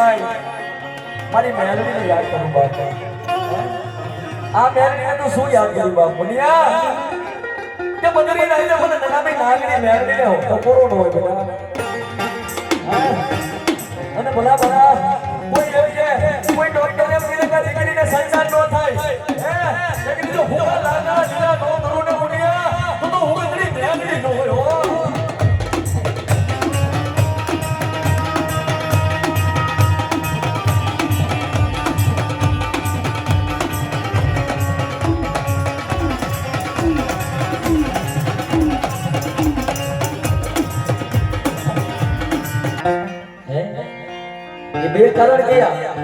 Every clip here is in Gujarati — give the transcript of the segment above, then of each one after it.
સમય મારી ને યાદ કરું બાપા. આ મહેલવીને તો શું યાદ કરું બાપુ? ન્યા. કે બદરી નાઈ મને નામે નાગરી મહેલવીને તો કોરોનો હોય બેટા. અને ભલા ભલા એ બે કારણ કયા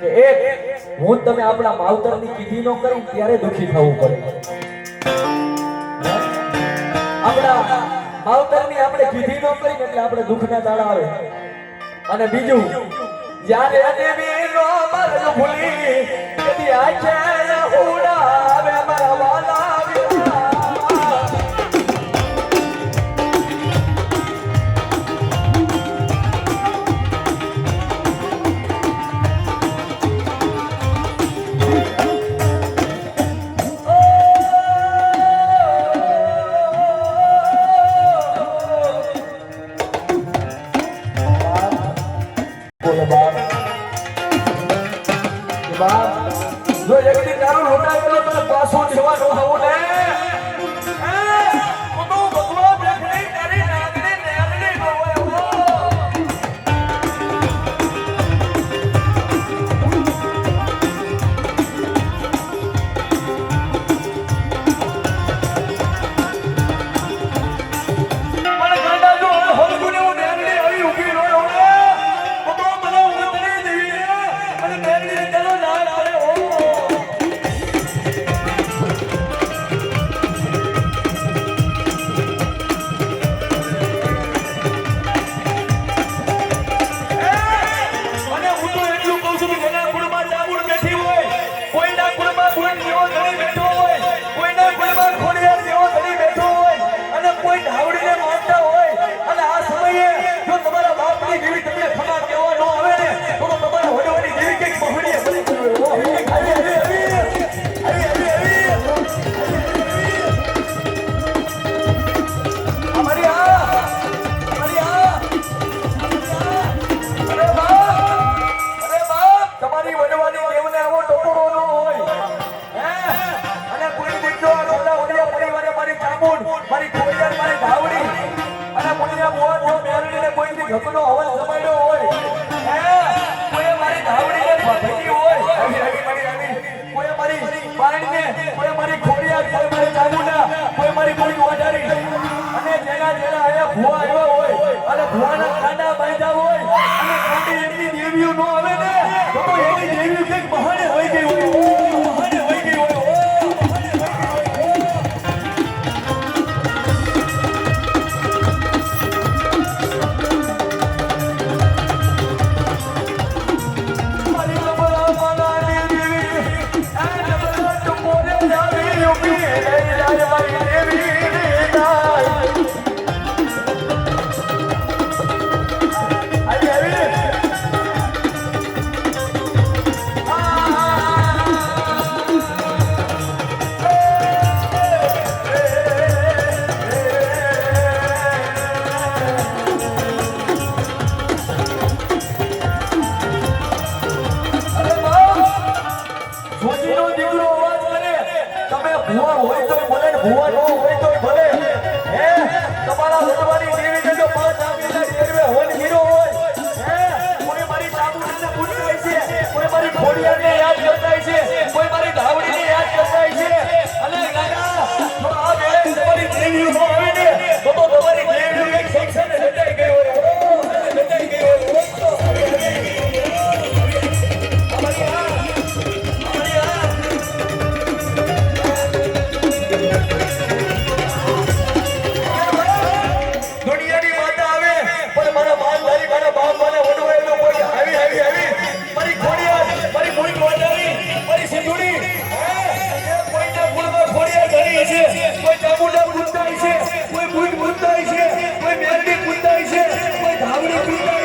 કે એક, હું તમે આપણા માવતરની કીધી ન કરું ત્યારે દુખી થવું પડે. આપણા માવતરની આપણે કીધી ન કરી એટલે આપણે દુઃખના દાડા આવે. અને બીજું, જ્યારે દેવી ભૂલી એની આખે હુડાવે પારણીને કોઈ મારી ખોડિયા, કોઈ મારી ચાંદુડા કોઈ મારી ગોળી વાજારી અને જેના જેના અહીંયા ભુવા આવ્યા હોય, અને ભુવાના อ้วน કોઈ કૂદતાય છે કોઈ મેરડી કૂદતાય છે કોઈ ધાવડી કૂદતાય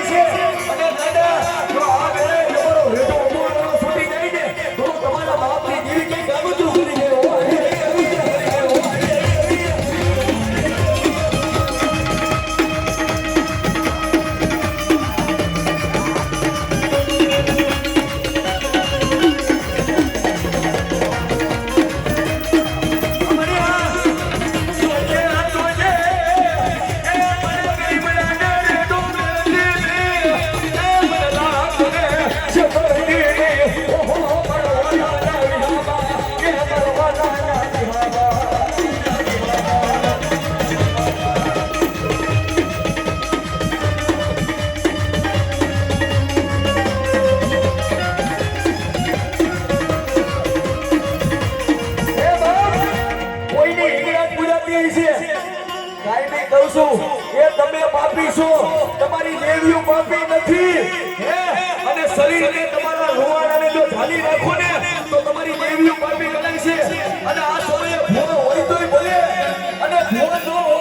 વીડિયો પાપી નથી. હે? અને શરીરને તમારા રૂવાણાને જો ઝાલી રાખો ને, તો તમારી દેવીઓ પાપી ગણાય છે. અને આ સમયે ભૂલ હોય તોય ભલે અને ભૂલ ન હોય